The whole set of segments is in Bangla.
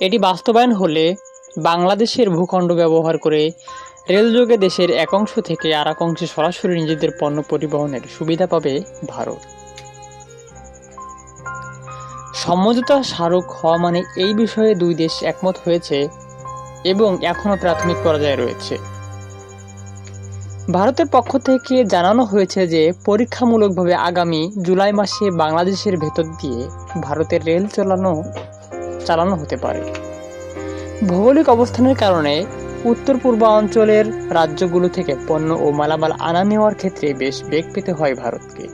এটি বাস্তবায়ন হলে বাংলাদেশের ভূখণ্ড ব্যবহার করে রেলযোগে দেশের এক অংশ থেকে আর এক অংশে সরাসরি নিজেদের পণ্য পরিবহনের সুবিধা পাবে ভারত। সমঝোতা স্মারক হওয়া মানে এই বিষয়ে দুই দেশ একমত হয়েছে এবং এখনও প্রাথমিক পর্যায়ে রয়েছে। ভারতের পক্ষ থেকে জানানো হয়েছে যে, পরীক্ষামূলকভাবে আগামী জুলাই মাসে বাংলাদেশের ভেতর দিয়ে ভারতের রেল চালানো চালানো হতে পারে। ভৌগোলিক অবস্থানের কারণে উত্তর পূর্বাঞ্চলের রাজ্যগুলো থেকে পণ্য ও মালামাল আনা নেওয়ার ক্ষেত্রে বেশ বেগ পেতে হয় ভারতকে।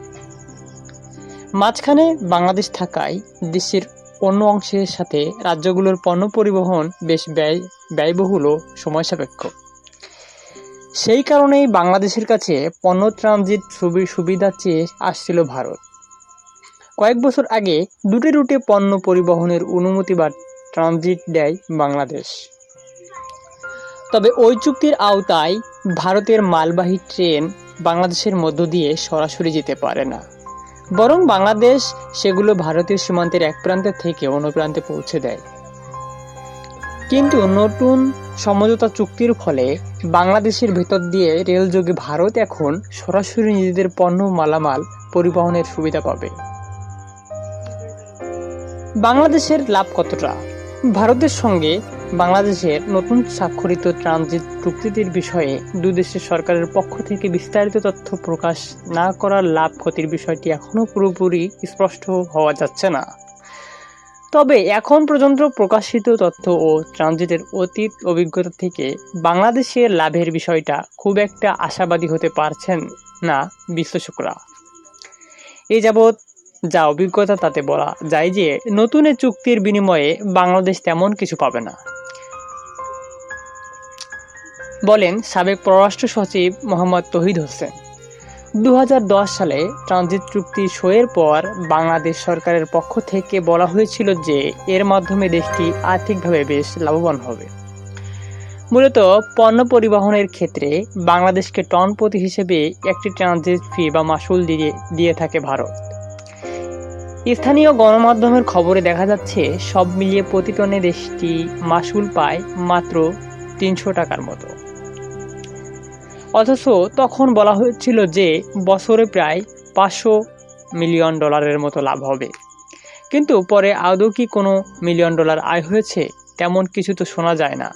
মাঝখানে বাংলাদেশ থাকায় দেশের অন্য অংশের সাথে রাজ্যগুলোর পণ্য পরিবহন বেশ ব্যয়, ব্যয়বহুল ও সময় সাপেক্ষ সেই কারণেই বাংলাদেশের কাছে পণ্য ট্রানজিট সুবি- সুবিধা চেয়ে আসছিল ভারত। কয়েক বছর আগে দুটি রুটে পণ্য পরিবহনের অনুমতি বা ট্রানজিট দেয় বাংলাদেশ। তবে ওই চুক্তির আওতায় ভারতের মালবাহী ট্রেন বাংলাদেশের মধ্য দিয়ে সরাসরি যেতে পারে না। বরং বাংলাদেশ সেগুলো ভারতীয় সীমান্তের এক প্রান্ত থেকে অন্য প্রান্তে পৌঁছে দেয়। কিন্তু নতুন সমঝোতা চুক্তির ফলে বাংলাদেশের ভেতর দিয়ে রেলযোগে ভারত এখন সরাসরি নিজেদের পণ্য মালামাল পরিবহনের সুবিধা পাবে। বাংলাদেশের লাভ কতটা? ভারতের সঙ্গে বাংলাদেশের নতুন স্বাক্ষরিত ট্রানজিট চুক্তিটির বিষয়ে দুই দেশের সরকারের পক্ষ থেকে বিস্তারিত তথ্য প্রকাশ না করার লাভ ক্ষতির বিষয়টি এখনও পুরোপুরি স্পষ্ট হওয়া যাচ্ছে না। তবে এখন পর্যন্ত প্রকাশিত তথ্য ও ট্রানজিটের অতীত অভিজ্ঞতা থেকে বাংলাদেশের লাভের বিষয়টা খুব একটা আশাবাদী হতে পারছেন না বিশ্লেষকরা। এ যাবৎ যা অভিজ্ঞতা তাতে বলা যায় যে নতুন চুক্তির বিনিময়ে বাংলাদেশ তেমন কিছু পাবে না। বলেন সাবেক পররাষ্ট্র সচিব মোহাম্মদ তহিদ হোসেন, দুহাজার দশ সালে ট্রানজিট চুক্তি সইয়ের পর বাংলাদেশ সরকারের পক্ষ থেকে বলা হয়েছিল যে এর মাধ্যমে দেশটি আর্থিকভাবে বেশ লাভবান হবে। মূলত পণ্য পরিবহনের ক্ষেত্রে বাংলাদেশকে টন প্রতি হিসেবে একটি ট্রানজিট ফি বা মাসুল দিয়ে দিয়ে থাকে ভারত। স্থানীয় গণমাধ্যমের খবরে দেখা যাচ্ছে, সব মিলিয়ে প্রতি টনে দেশটি মাসুল পায় মাত্র তিনশো টাকার মতো। অথচ তখন বলা হয়েছিল যে, বছরে প্রায় পাঁচশো মিলিয়ন ডলারের মতো লাভ হবে। কিন্তু পরে আদৌ কি কোনো মিলিয়ন ডলার আয় হয়েছে, তেমন কিছু তো শোনা যায় না।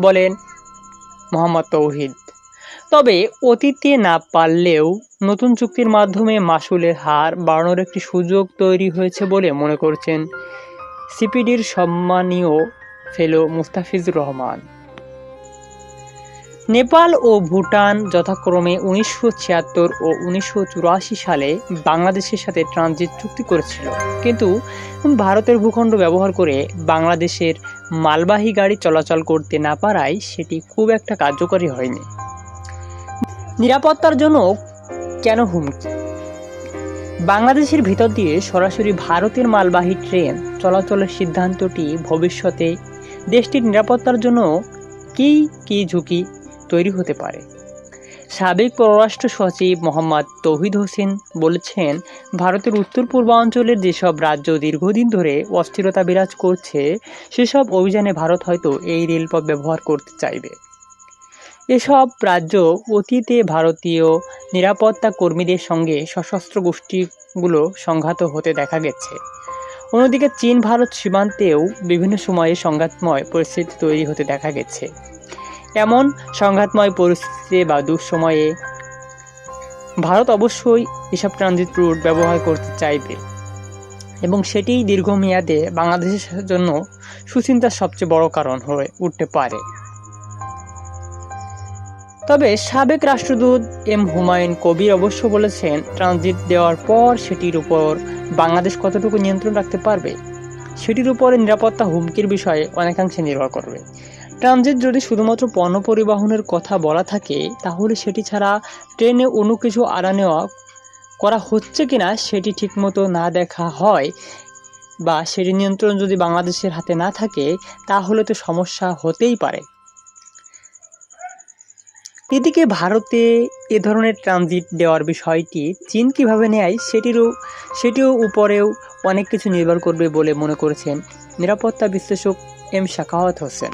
বলেন মোহাম্মদ তৌহিদ। তবে অতীতে না পারলেও নতুন চুক্তির মাধ্যমে মাসুলের হার বাড়ানোর একটি সুযোগ তৈরি হয়েছে বলে মনে করছেন সিপিডির সম্মানীয় ফেলো মুস্তাফিজুর রহমান। নেপাল ও ভুটান যথাক্রমে উনিশশো ছিয়াত্তর ও উনিশশো চুরাশি সালে বাংলাদেশের সাথে ট্রানজিট চুক্তি করেছিল। কিন্তু ভারতের ভূখণ্ড ব্যবহার করে বাংলাদেশের মালবাহী গাড়ি চলাচল করতে না পারায় সেটি খুব একটা কার্যকরী হয়নি। নিরাপত্তার জন্য কেন হুমকি? বাংলাদেশের ভিতর দিয়ে সরাসরি ভারতের মালবাহী ট্রেন চলাচলের সিদ্ধান্তটি ভবিষ্যতে দেশটির নিরাপত্তার জন্য কী কী ঝুঁকি তৈরি হতে পারে? সাবেক পররাষ্ট্র সচিব মোহাম্মদ তৌহিদ হোসেন বলেছেন, ভারতের উত্তর পূর্বাঞ্চলের যেসব রাজ্য দীর্ঘদিন ধরে অস্থিরতা বিরাজ করছে, সেসব অভিযানে ভারত হয়তো এই রেলপথ ব্যবহার করতে চাইবে। এসব রাজ্য অতীতে ভারতীয় নিরাপত্তা কর্মীদের সঙ্গে সশস্ত্র গোষ্ঠীগুলো সংঘাত হতে দেখা গেছে। অন্যদিকে চীন ভারত সীমান্তেও বিভিন্ন সময়ে সংঘাতময় পরিস্থিতি তৈরি হতে দেখা গেছে। এমন সংঘাতময় পরিস্থিতিতে বা দুঃসময়ে ভারত অবশ্যই এসব ট্রানজিট রুট ব্যবহার করতে চাইবে এবং সেটিই দীর্ঘমেয়াদে বাংলাদেশের জন্য সুচিন্তার সবচেয়ে বড় কারণ হয়ে উঠতে পারে। তবে সাবেক রাষ্ট্রদূত এম হুমায়ুন কবির অবশ্য বলেছেন, ট্রানজিট দেওয়ার পর সেটির উপর বাংলাদেশ কতটুকু নিয়ন্ত্রণ রাখতে পারবে, সেটির উপরে নিরাপত্তা হুমকির বিষয়ে অনেকাংশে নির্ভর করবে। ট্রানজিট যদি শুধুমাত্র পণ্য পরিবহনের কথা বলা থাকে, তাহলে সেটি ছাড়া ট্রেনে অন্য কিছু আড়া নেওয়া করা হচ্ছে কিনা সেটি ঠিকমতো না দেখা হয় বা সেটি নিয়ন্ত্রণ যদি বাংলাদেশের হাতে না থাকে, তাহলে তো সমস্যা হতেই পারে। এদিকে ভারতে এ ধরনের ট্রানজিট দেওয়ার বিষয়টি চীন কীভাবে নেয় সেটিরও, সেটিও উপরেও অনেক কিছু নির্ভর করবে বলে মনে করেছেন নিরাপত্তা বিশ্লেষক এম শাকাওয়াত হোসেন।